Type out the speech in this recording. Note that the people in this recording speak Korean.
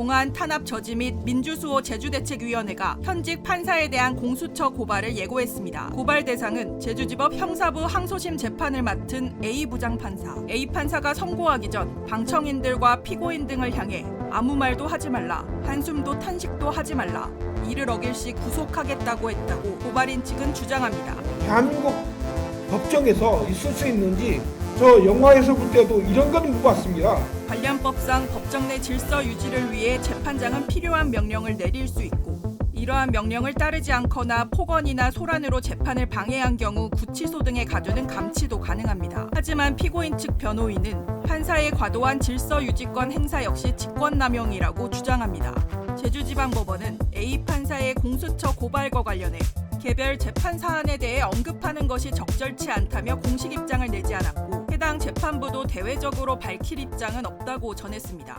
공안 탄압 저지 및 민주수호 제주대책위원회가 현직 판사에 대한 공수처 고발을 예고했습니다. 고발 대상은 제주지법 형사부 항소심 재판을 맡은 A 부장 판사. A 판사가 선고하기 전 방청인들과 피고인 등을 향해 아무 말도 하지 말라, 한숨도 탄식도 하지 말라, 이를 어길 시 구속하겠다고 했다고 고발인 측은 주장합니다. 대한민국 법정에서 있을 수 있는지 저 영화에서 볼 때도 이런 거는 못 봤습니다. 관련법상 법정 내 질서 유지를 위해 재판장은 필요한 명령을 내릴 수 있고 이러한 명령을 따르지 않거나 폭언이나 소란으로 재판을 방해한 경우 구치소 등에 가두는 감치도 가능합니다. 하지만 피고인 측 변호인은 판사의 과도한 질서 유지권 행사 역시 직권남용이라고 주장합니다. 제주지방법원은 A 판사의 공수처 고발과 관련해 개별 재판 사안에 대해 언급하는 것이 적절치 않다며 공식 입장을 내지 않았고 해당 재판부도 대외적으로 밝힐 입장은 없다고 전했습니다.